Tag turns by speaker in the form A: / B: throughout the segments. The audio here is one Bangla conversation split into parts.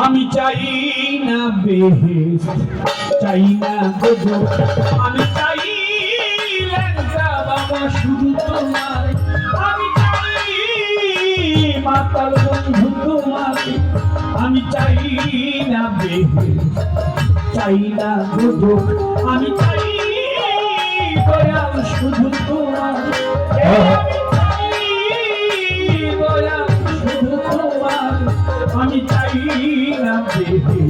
A: আমি চাই না বেহেস চাই না গজব আমি চাই ল্যাংটা বাবা শুধু তোমার আমি চাই মাতাল বন্ধু তোমার আমি চাই না বেহেস চাই না গজব আমি চাই দয়াল শুধু তোমার আমি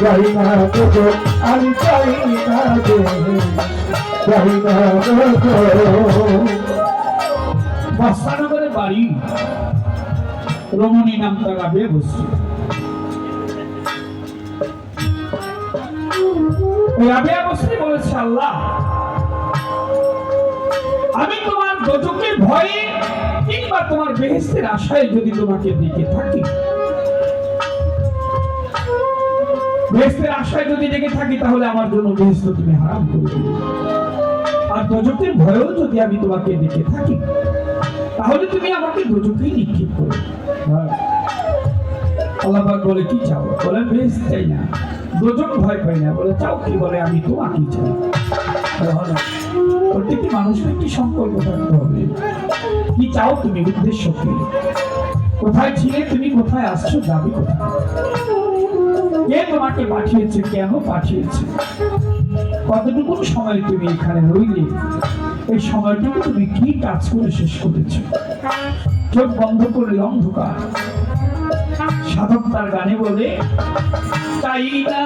A: চাই না আমি চাই না চাই না বাড়ি, রমণী নাম রাবিয়া বলেছে আল্লাহ, আমি তোমার দোজকের ভয়ে কিংবা তোমার বেহেস্তের আশায় যদি তোমাকে ডেকে থাকি বেহেস্তের আশায় যদি ডেকে থাকি, তাহলে আমার জন্য বেহেস্ত তুমি হারাম আর দোজকের ভয়েও যদি আমি তোমাকে ডেকে থাকি, তাহলে তুমি আমাকে দোজকেই নিক্ষেপ করো আল্লাহ বলে, কি চাও? বলে বেশ চাই না। ভয় পাই না। বলে, চাও কি? বলে, আমি তোমাকেই চাই। প্রত্যেকটি মানুষের একটি সংকল্প থাকতে হবে? কি চাও তুমি উদ্দেশ্য কি? কোথায় ছিলে? তুমি কোথায় আসছো? যাবে কোথায়? কে তোমাকে পাঠিয়েছে কেন পাঠিয়েছে? কতটুকু সময় তুমি এখানে রইলে? এই সময়টুকু তুমি কি কাজ করে শেষ করেছ? চোখ বন্ধ করলে অন্ধকার। সাধক তার গানে বলে চাই না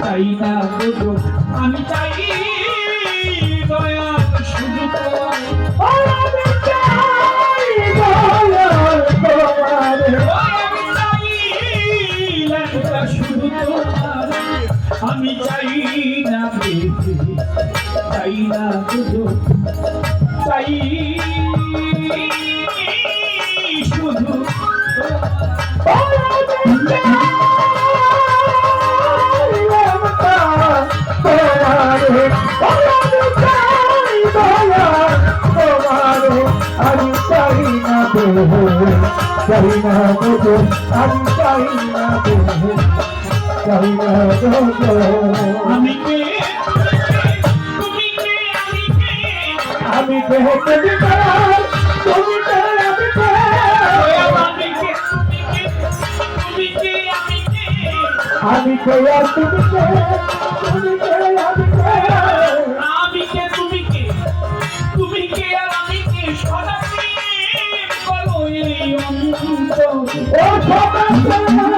A: চাই না আমি চাই চাই না গজব চাই শুধু
B: চাই না গো আমি চাই না গো চাই না গো
A: আমি আমি
B: বিকার তুমি
A: তুমি আমি কে
B: তুমি কে তুমি কে
A: আর আমি কে সদা করো এই অনন্ত
B: ও সবাই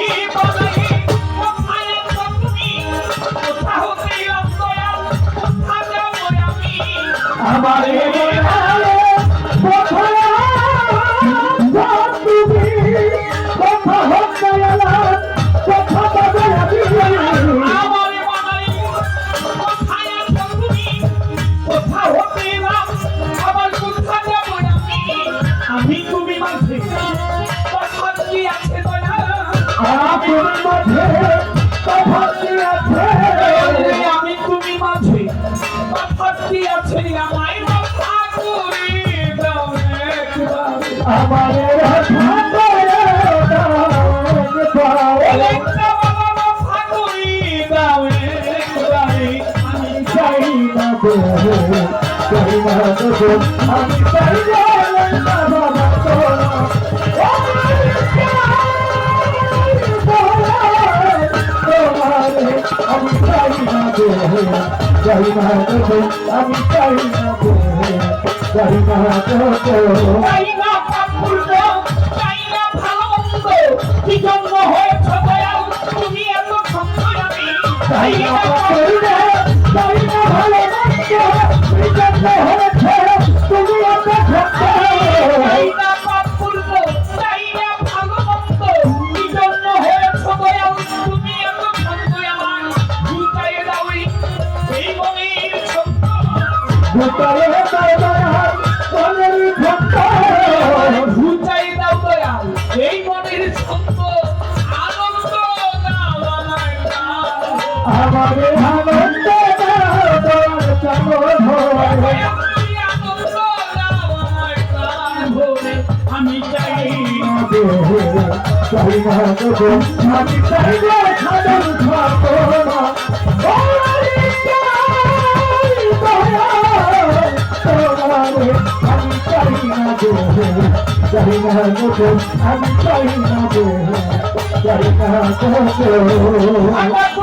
A: আমি চাই
B: বাবা না তোকে আমি চাই না দেহে চাই
A: কি জন্য হয়েছ দয়াল? তুমি এত সত্যবাদী।
B: তাই না করুণা তাই না ভালোবাসা তুমি
A: জন্ম হয়েছে
B: আমাদের আনন্দ
A: আমি চাই
B: চাই না আমি চাই না সাধন থাকো না ওরে চাই দয়াল তোমারে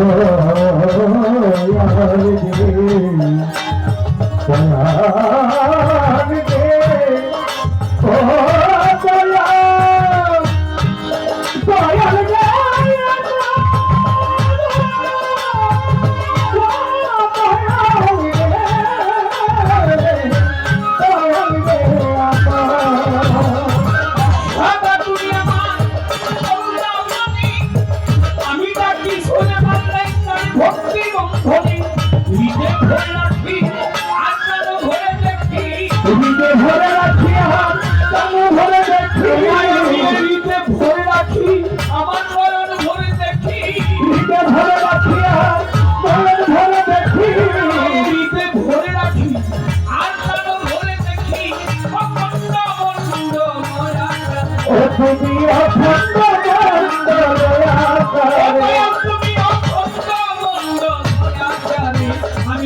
B: Oh,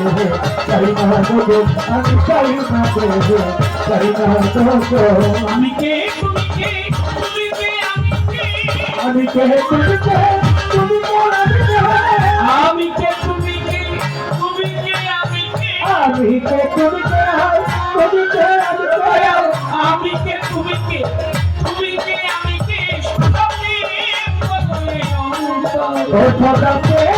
A: না চাই না
B: দেহে আমি চাই না দেহে চাই না তোকে
A: আমি কে তুমি কে তুমি কে আমি কে
B: আমি কে তুমি কে তুমি কে আমি কে
A: তুমি কে তুমি কে আমি কে
B: আমি কে তুমি কে তুমি কে আমি কে
A: আমি কে তুমি কে তুমি কে আমি কে সদাপ্রে বদলে অন্তর
B: ও সদা